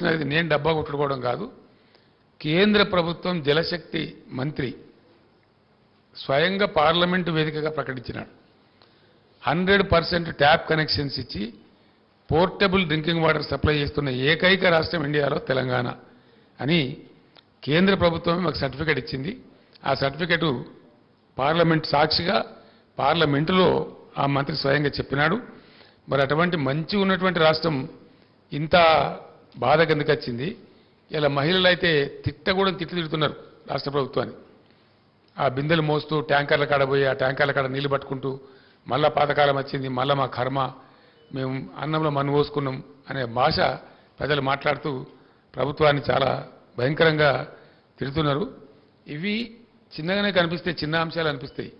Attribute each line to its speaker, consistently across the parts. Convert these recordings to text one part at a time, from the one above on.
Speaker 1: చూసినది నేను డబ్బా కొట్టుకోవడం కాదు. కేంద్ర ప్రభుత్వం జలశక్తి మంత్రి స్వయంగా పార్లమెంటు వేదికగా ప్రకటించినాడు. హండ్రెడ్ పర్సెంట్ ట్యాప్ కనెక్షన్స్ ఇచ్చి పోర్టబుల్ డ్రింకింగ్ వాటర్ సప్లై చేస్తున్న ఏకైక రాష్ట్రం ఇండియాలో తెలంగాణ అని కేంద్ర ప్రభుత్వమే మాకు సర్టిఫికేట్ ఇచ్చింది. ఆ సర్టిఫికేటు పార్లమెంట్ సాక్షిగా పార్లమెంటులో ఆ మంత్రి స్వయంగా చెప్పినాడు. మరి అటువంటి మంచి ఉన్నటువంటి రాష్ట్రం ఇంత బాధ కిందకి వచ్చింది? ఇలా మహిళలు అయితే తిట్ట కూడా తిట్లు తిడుతున్నారు రాష్ట్ర ప్రభుత్వాన్ని. ఆ బిందెలు మోస్తూ ట్యాంకర్ల కాడ పోయి ఆ ట్యాంకర్ల కాడ నీళ్ళు పట్టుకుంటూ మళ్ళా పాతకాలం వచ్చింది మళ్ళా మా కర్మ మేము అన్నంలో మన్ను పోసుకున్నాం అనే భాష ప్రజలు మాట్లాడుతూ ప్రభుత్వాన్ని చాలా భయంకరంగా తిడుతున్నారు. ఇవి చిన్నగానే కనిపిస్తాయి చిన్న అంశాలు అనిపిస్తాయి.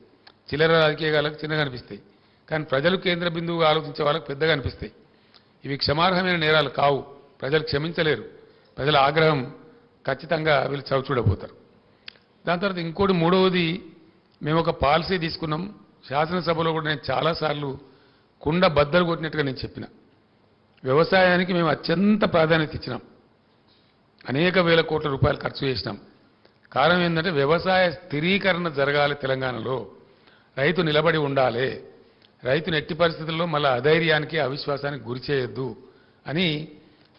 Speaker 1: చిల్లర రాజకీయాలకు చిన్నగా అనిపిస్తాయి. కానీ ప్రజలు కేంద్ర బిందువుగా ఆలోచించే వాళ్ళకి పెద్దగా అనిపిస్తాయి. ఇవి క్షమార్హమైన నేరాలు కావు. ప్రజలు క్షమించలేరు. ప్రజల ఆగ్రహం ఖచ్చితంగా వీళ్ళు చవిచూడబోతారు దాని తర్వాత ఇంకోటి మూడవది మేము ఒక పాలసీ తీసుకున్నాం. శాసనసభలో కూడా నేను చాలాసార్లు కుండ బద్దలు కొట్టినట్టుగా నేను చెప్పిన. వ్యవసాయానికి మేము అత్యంత ప్రాధాన్యత ఇచ్చినాం. అనేక వేల కోట్ల రూపాయలు ఖర్చు చేసినాం. కారణం ఏంటంటే వ్యవసాయ స్థిరీకరణ జరగాలి తెలంగాణలో. రైతు నిలబడి ఉండాలి. రైతు ఎట్టి పరిస్థితుల్లో మళ్ళీ అధైర్యానికి అవిశ్వాసానికి గురి చేయొద్దు అని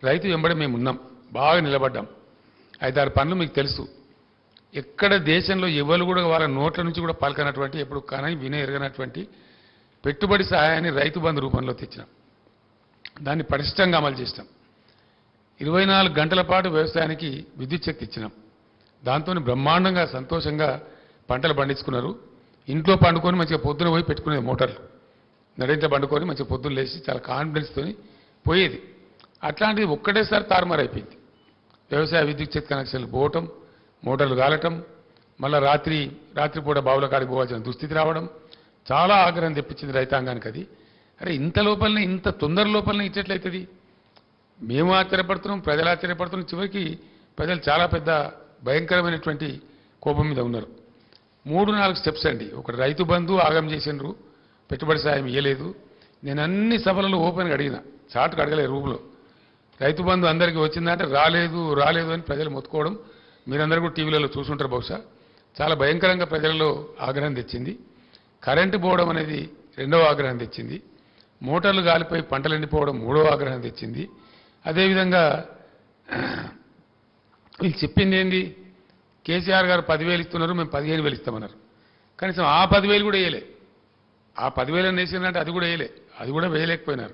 Speaker 1: రైతు వెంబడి మేము ఉన్నాం. బాగా నిలబడ్డాం. ఐదారు పనులు మీకు తెలుసు. ఎక్కడ దేశంలో ఎవరు కూడా వాళ్ళ నోట్ల నుంచి కూడా పాల్గొనటువంటి ఎప్పుడు కానీ వినే ఎరగనటువంటి పెట్టుబడి సహాయాన్ని రైతు బంధు రూపంలో తెచ్చినాం. దాన్ని పటిష్టంగా అమలు చేసినాం. ఇరవై నాలుగు గంటల పాటు వ్యవసాయానికి విద్యుత్ శక్తి ఇచ్చినాం. దాంతో బ్రహ్మాండంగా సంతోషంగా పంటలు పండించుకున్నారు. ఇంట్లో పండుకొని మంచిగా పొద్దున పోయి పెట్టుకునేది మోటార్లు. నడింట పండుకొని మంచిగా పొద్దున్న లేచి చాలా కాన్ఫిడెన్స్తో పోయేది. అట్లాంటిది ఒక్కటేసారి తారుమారు అయిపోయింది. వ్యవసాయ విద్యుత్ చేతి కనెక్షన్లు పోవటం మోటార్లు కాలటం మళ్ళీ రాత్రి రాత్రిపూట బావుల కాడికి పోవాల్సిన దుస్థితి రావడం చాలా ఆగ్రహం తెప్పించింది రైతాంగానికి అది. అరే ఇంత లోపలనే ఇంత తొందర లోపలనే ఇచ్చేట్లయితుంది? మేము ఆశ్చర్యపడుతున్నాం ప్రజలు ఆశ్చర్యపడుతున్నాం చివరికి ప్రజలు చాలా పెద్ద భయంకరమైనటువంటి కోపం మీద ఉన్నారు. మూడు నాలుగు స్టెప్స్ అండి. ఒకటి రైతు బంధు ఆగం చేసిండ్రు పెట్టుబడి సాయం ఇవ్వలేదు నేను అన్ని సభలలో ఓపెన్గా అడిగిన చాటుకు అడగలే రూపులో రైతు బంధు అందరికీ వచ్చిందంటే రాలేదు రాలేదు అని ప్రజలు మొత్తుకోవడం మీరందరూ కూడా టీవీలలో చూసుంటారు బహుశా. చాలా భయంకరంగా ప్రజలలో ఆగ్రహం తెచ్చింది. కరెంటు పోవడం అనేది రెండవ ఆగ్రహం తెచ్చింది. మోటార్లు గాలిపోయి పంటలు ఎండిపోవడం మూడవ ఆగ్రహం తెచ్చింది. అదేవిధంగా వీళ్ళు చెప్పింది ఏంది? కేసీఆర్ గారు పదివేలు ఇస్తున్నారు మేము పదిహేను వేలు ఇస్తామన్నారు. కనీసం ఆ పదివేలు కూడా వేయలే. ఆ పదివేలు వేసిందంటే అది కూడా వేయలే. అది కూడా వేయలేకపోయినారు.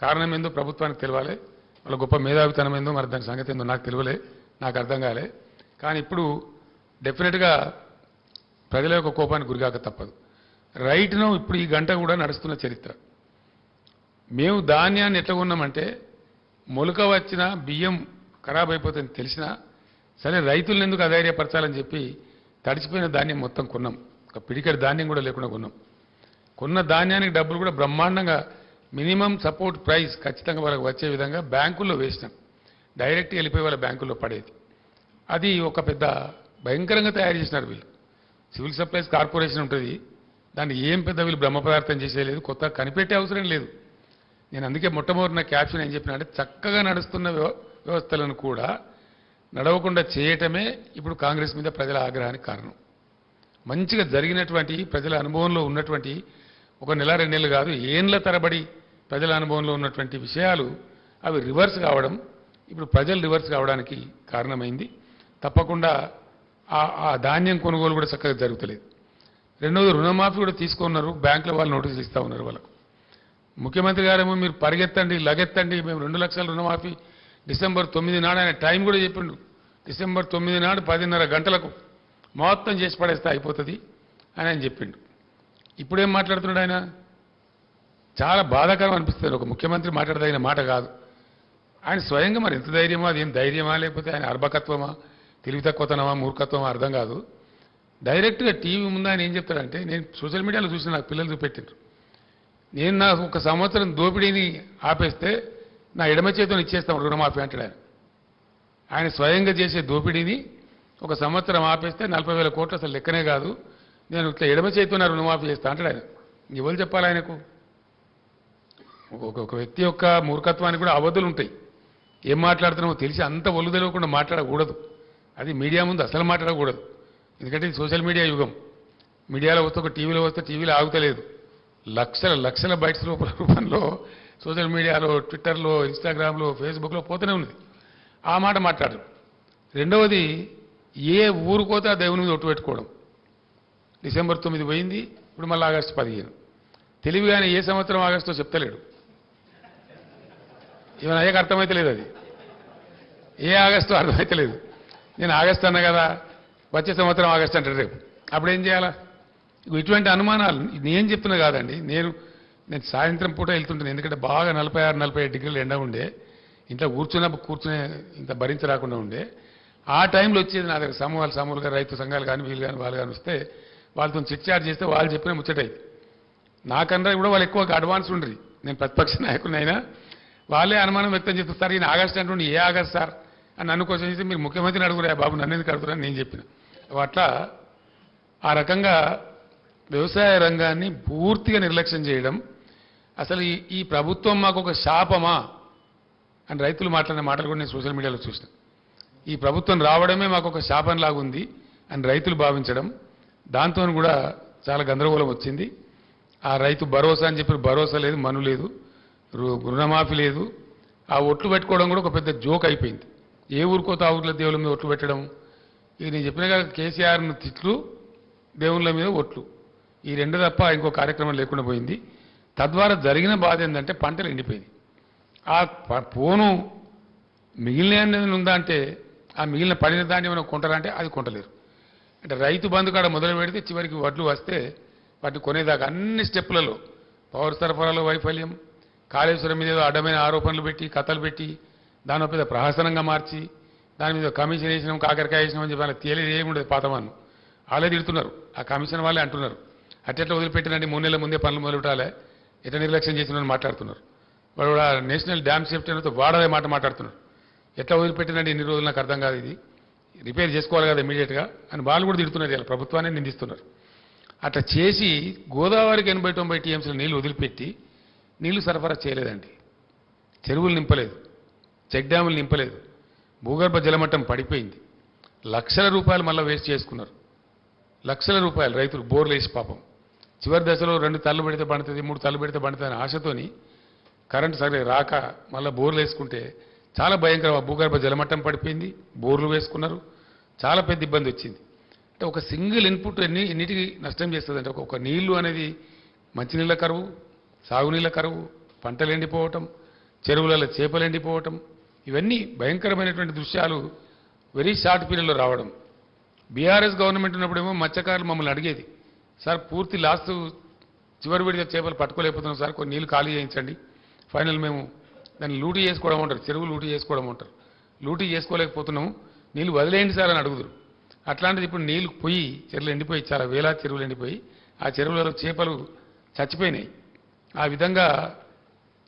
Speaker 1: కారణం ఏందో ప్రభుత్వానికి తెలియాలి వాళ్ళ గొప్ప మేధావితనం ఏందో మరి దాని సంగతి ఏందో నాకు తెలియలే నాకు అర్థం కాలే. కానీ ఇప్పుడు డెఫినెట్గా ప్రజల యొక్క కోపానికి గురికాక తప్పదు. రైట్ను ఇప్పుడు ఈ గంట కూడా నడుస్తున్న చరిత్ర. మేము ధాన్యాన్ని ఎట్లా కొన్నామంటే మొలక వచ్చిన బియ్యం ఖరాబ్ అయిపోతుందని తెలిసినా సరే రైతులను ఎందుకు అధైర్యపరచాలని చెప్పి తడిచిపోయిన ధాన్యం మొత్తం కొన్నాం. ఒక పిడికడి ధాన్యం కూడా లేకుండా కొన్నాం. కొన్న ధాన్యానికి డబ్బులు కూడా బ్రహ్మాండంగా మినిమం సపోర్ట్ ప్రైస్ ఖచ్చితంగా వాళ్ళకి వచ్చే విధంగా బ్యాంకుల్లో వేసినాం. డైరెక్ట్ వెళ్ళిపోయి వాళ్ళ బ్యాంకుల్లో పడేది. అది ఒక పెద్ద భయంకరంగా తయారు చేసినారు వీళ్ళు. సివిల్ సప్లైస్ కార్పొరేషన్ ఉంటుంది. దాన్ని ఏం పెద్ద వీళ్ళు బ్రహ్మ పదార్థం చేసేయలేదు కొత్త కనిపెట్టే అవసరం లేదు. నేను అందుకే మొట్టమొదటి నా క్యాప్షన్ ఏం చెప్పినా అంటే చక్కగా నడుస్తున్న వ్యవస్థలను కూడా నడవకుండా చేయటమే ఇప్పుడు కాంగ్రెస్ మీద ప్రజల ఆగ్రహానికి కారణం. మంచిగా జరిగినటువంటి ప్రజల అనుభవంలో ఉన్నటువంటి ఒక నెల రెండు నెలలు కాదు ఏండ్ల తరబడి ప్రజల అనుభవంలో ఉన్నటువంటి విషయాలు అవి రివర్స్ కావడం ఇప్పుడు ప్రజలు రివర్స్ కావడానికి కారణమైంది. తప్పకుండా ఆ ఆ ధాన్యం కొనుగోలు కూడా చక్కగా జరుగుతలేదు. రెండవది రుణమాఫీ కూడా తీసుకున్నారు. బ్యాంకుల వాళ్ళు నోటీసులు ఇస్తా ఉన్నారు వాళ్ళకు. ముఖ్యమంత్రి గారేమో మీరు పరిగెత్తండి లగెత్తండి మేము రెండు లక్షల రుణమాఫీ డిసెంబర్ తొమ్మిది నాడు ఆయన టైం కూడా చెప్పిండు. డిసెంబర్ తొమ్మిది నాడు పదిన్నర గంటలకు మొత్తం చేసి పడేస్తే అయిపోతుంది అని ఆయన చెప్పిండు. ఇప్పుడేం మాట్లాడుతున్నాడు ఆయన? చాలా బాధాకరం అనిపిస్తుంది. ఒక ముఖ్యమంత్రి మాట్లాడదగిన మాట కాదు. ఆయన స్వయంగా మరి ఎంత ధైర్యమా అది ఏం ధైర్యమా లేకపోతే ఆయన అర్భకత్వమా తెలివి తక్కువతనమా మూర్ఖత్వమా అర్థం కాదు. డైరెక్ట్గా టీవీ ముందు ఆయన ఏం చెప్తాడంటే నేను సోషల్ మీడియాలో చూసిన నాకు పిల్లలు చూపెట్టిండ్రు. నేను నాకు ఒక సంవత్సరం దోపిడీని ఆపేస్తే నా ఎడమ చేతిని ఇచ్చేస్తాం రుణమాఫీ అంటాడు ఆయన. ఆయన స్వయంగా చేసే దోపిడీని ఒక సంవత్సరం ఆపేస్తే నలభై వేల కోట్లు అసలు లెక్కనే కాదు. నేను ఇట్లా ఎడమ చేతితో రుణమాఫీ చేస్తా అంటాడు ఆయన. ఎవరు చెప్పాలి ఆయనకు? ఒక వ్యక్తి యొక్క మూర్ఖత్వానికి కూడా అవధులు ఉంటాయి. ఏం మాట్లాడుతున్నామో తెలిసి అంత ఒళ్ళు తెలియకుండా మాట్లాడకూడదు. అది మీడియా ముందు అసలు మాట్లాడకూడదు. ఎందుకంటే ఇది సోషల్ మీడియా యుగం. మీడియాలో వస్తే ఒక టీవీలో వస్తే టీవీలో ఆగుతలేదు. లక్షల లక్షల బైట్స్ రూప రూపంలో సోషల్ మీడియాలో ట్విట్టర్లో ఇన్స్టాగ్రామ్లో ఫేస్బుక్లో పోతూనే ఉంది ఆ మాట మాట్లాడరు. రెండవది ఏ ఊరు పోతే ఆ దేవుని మీద ఒట్టు పెట్టుకోవడం. డిసెంబర్ తొమ్మిది పోయింది ఇప్పుడు మళ్ళీ ఆగస్టు పదిహేను. తెలివిగానే ఏ సంవత్సరం ఆగస్టో చెప్తలేడు. ఇవన్న అయ్యకు అర్థమైతే లేదు అది. ఏ ఆగస్టు అర్థమైతే లేదు. నేను ఆగస్టు అన్నా కదా వచ్చే సంవత్సరం ఆగస్టు అంటాడు రేపు. అప్పుడు ఏం చేయాలా ఇటువంటి అనుమానాలు నేను చెప్తున్నా కాదండి నేను నేను సాయంత్రం పూట వెళ్తుంటాను ఎందుకంటే బాగా నలభై ఆరు నలభై ఏడు డిగ్రీలు ఎండ ఉండే ఇంట్లో కూర్చున్న కూర్చునే ఇంత భరించరాకుండా ఉండే. ఆ టైంలో వచ్చేది నా దగ్గర సమూహాలు సమూహాలుగా రైతు సంఘాలు కానీ వీళ్ళు కానీ వాళ్ళు కానీ వస్తే వాళ్ళతో చిట్చాట్ చేస్తే వాళ్ళు చెప్పిన ముచ్చటైంది నాకన్నా కూడా వాళ్ళు ఎక్కువ అడ్వాన్స్ ఉండరు. నేను ప్రతిపక్ష నాయకుడినైనా వాళ్ళే అనుమానం వ్యక్తం చేస్తారు ఈయన ఆగస్ట్ అంటుండే ఏ ఆగస్ట్ సార్? అని నన్ను క్వశ్చన్ చేసి మీరు ముఖ్యమంత్రిని అడుగురా బాబు నన్ను ఎందుకు అడుగుతారని నేను చెప్పిన. అట్లా ఆ రకంగా వ్యవసాయ రంగాన్ని పూర్తిగా నిర్లక్ష్యం చేయడం అసలు ఈ ఈ ప్రభుత్వం మాకు ఒక శాపమా అని రైతులు మాట్లాడిన మాటలు కూడా నేను సోషల్ మీడియాలో చూసిన. ఈ ప్రభుత్వం రావడమే మాకు ఒక శాపంలాగుంది అని రైతులు భావించడం దాంతో కూడా చాలా గందరగోళం వచ్చింది. ఆ రైతు భరోసా అని చెప్పి భరోసా లేదు మను లేదు. రుణమాఫీ లేదు. ఆ ఒట్లు పెట్టుకోవడం కూడా ఒక పెద్ద జోక్ అయిపోయింది. ఏ ఊరికో ఆ ఊర్లో దేవుళ్ళ మీద ఒట్లు పెట్టడం. ఇది నేను చెప్పినగా కేసీఆర్ను తిట్లు దేవుళ్ళ మీద ఒట్లు. ఈ రెండు తప్ప ఇంకో కార్యక్రమం లేకుండా పోయింది. తద్వారా జరిగిన బాధ ఏంటంటే పంటలు ఎండిపోయింది ఆ పోను మిగిలిన ఉందా అంటే ఆ మిగిలిన పడిన దాన్ని ఏమైనా కొంటారా అంటే అది కొంటలేరు. అంటే రైతు బంధు కాడ మొదలు పెడితే చివరికి వడ్లు వస్తే వాటిని కొనేదాకా అన్ని స్టెప్పులలో పవర్ సరఫరాలో వైఫల్యం కాళేశ్వరం మీద ఏదో అడ్డమైన ఆరోపణలు పెట్టి కథలు పెట్టి దాని పెద్ద ప్రహసనంగా మార్చి దాని మీద కమిషన్ వేసినాం కాకరకాయ వేసినాం అని చెప్పి వాళ్ళకి తేలేదు ఏముండదు పాతమాను వాళ్ళే తిడుతున్నారు. ఆ కమిషన్ వాళ్ళే అంటున్నారు. అట్టెట్లా వదిలిపెట్టినండి? మూడు నెలల ముందే పనులు మొదలుపెట్టాలి? ఎట్లా నిర్లక్ష్యం చేసిన మాట్లాడుతున్నారు. వాడు కూడా నేషనల్ డ్యామ్ సేఫ్టీ అనేది వాడదే మాట మాట్లాడుతున్నారు. ఎట్లా వదిలిపెట్టినండి? ఎన్ని రోజులు నాకు అర్థం కాదు ఇది. రిపేర్ చేసుకోవాలి కదా ఇమీడియట్గా అని వాళ్ళు కూడా తిడుతున్నారు ఇలా ప్రభుత్వాన్ని నిందిస్తున్నారు. అట్లా చేసి గోదావరికి ఎనభై తొంభై టీఎంసీల నీళ్ళు వదిలిపెట్టి నీళ్ళు సరఫరా చేయలేదండి. చెరువులు నింపలేదు. చెక్ డ్యాములు నింపలేదు. భూగర్భ జలమట్టం పడిపోయింది. లక్షల రూపాయలు మళ్ళీ వేస్ట్ చేసుకున్నారు. లక్షల రూపాయలు రైతులు బోర్లు వేసి పాపం. చివరి దశలో రెండు తల్లు పెడితే పండుతుంది మూడు తల్లు పెడితే పండుతుంది అనే ఆశతోని కరెంటు సరే రాక మళ్ళీ బోర్లు వేసుకుంటే చాలా భయంకరం. భూగర్భ జలమట్టం పడిపోయింది. బోర్లు వేసుకున్నారు. చాలా పెద్ద ఇబ్బంది వచ్చింది. అంటే ఒక సింగిల్ ఇన్పుట్ ఎన్ని ఎన్నిటికి నష్టం చేస్తుంది అంటే ఒక నీళ్ళు అనేది మంచినీళ్ళ కరువు సాగునీళ్ళ కరువు పంటలు ఎండిపోవటం చెరువులలో చేపలు ఎండిపోవటం ఇవన్నీ భయంకరమైనటువంటి దృశ్యాలు వెరీ షార్ట్ పీరియడ్లో రావడం. బీఆర్ఎస్ గవర్నమెంట్ ఉన్నప్పుడేమో మత్స్యకారులు మమ్మల్ని అడిగేది సార్ పూర్తి లాస్ట్ చివరి విడిగా చేపలు పట్టుకోలేకపోతున్నాం సార్ కొన్ని నీళ్ళు ఖాళీ చేయించండి. ఫైనల్ మేము దాన్ని లూటీ చేసుకోవడం అంటారు చెరువు లూటీ చేసుకోవడం అంటారు. లూటీ చేసుకోలేకపోతున్నాము నీళ్ళు వదిలేయండి సార్ అని అడుగుదురు. అట్లాంటిది ఇప్పుడు నీళ్ళు పోయి చెరువులు ఎండిపోయి చాలా వేలా చెరువులు ఎండిపోయి ఆ చెరువులలో చేపలు చచ్చిపోయినాయి. ఆ విధంగా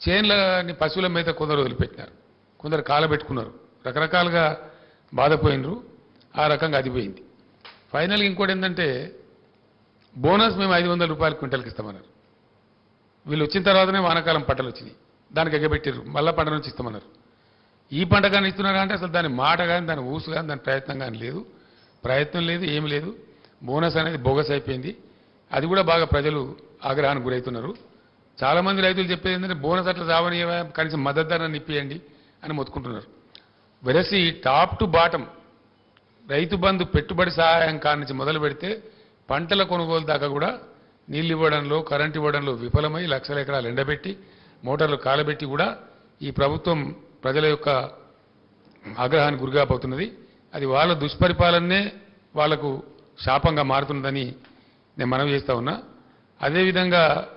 Speaker 1: చేన్లని పశువుల మీద కొందరు వదిలిపెట్టినారు. కొందరు కాలబెట్టుకున్నారు. రకరకాలుగా బాధపోయినరు. ఆ రకంగా అదిపోయింది ఫైనల్గా ఇంకోటి ఏంటంటే బోనస్ మేము ఐదు వందల రూపాయలు క్వింటల్కి ఇస్తామన్నారు. వీళ్ళు వచ్చిన తర్వాతనే వానాకాలం పంటలు వచ్చినాయి. దానికి ఎగ్గబెట్టారు మళ్ళా పంట నుంచి ఇస్తామన్నారు. ఈ పంట కానీ ఇస్తున్నారా అంటే అసలు దాని మాట కానీ దాని ఊసు కానీ దాని ప్రయత్నం కానీ లేదు. ప్రయత్నం లేదు ఏమి లేదు. బోనస్ అనేది బోగస్ అయిపోయింది. అది కూడా బాగా ప్రజలు ఆగ్రహానికి గురవుతున్నారు. చాలామంది రైతులు చెప్పేది ఏంటంటే బోనస్ అట్లా రావనియవా? కనీసం మద్దతు ధరని ఇప్పియండి అని మొత్తుకుంటున్నారు. వెరసి top to bottom Rythu Bandhu పెట్టుబడి సహాయం కానించి మొదలు పెడితే పంటల కొనుగోలు దాకా కూడా నీళ్ళు ఇవ్వడంలో కరెంట్ ఇవ్వడంలో విఫలమై లక్షల ఎకరాలు ఎండబెట్టి మోటార్లు కాలబెట్టి కూడా ఈ ప్రభుత్వం ప్రజల యొక్క ఆగ్రహానికి గురికాపోతున్నది. అది వాళ్ళ దుష్పరిపాలనే వాళ్ళకు శాపంగా మారుతున్నదని నేను మనవి చేస్తా ఉన్నా. అదేవిధంగా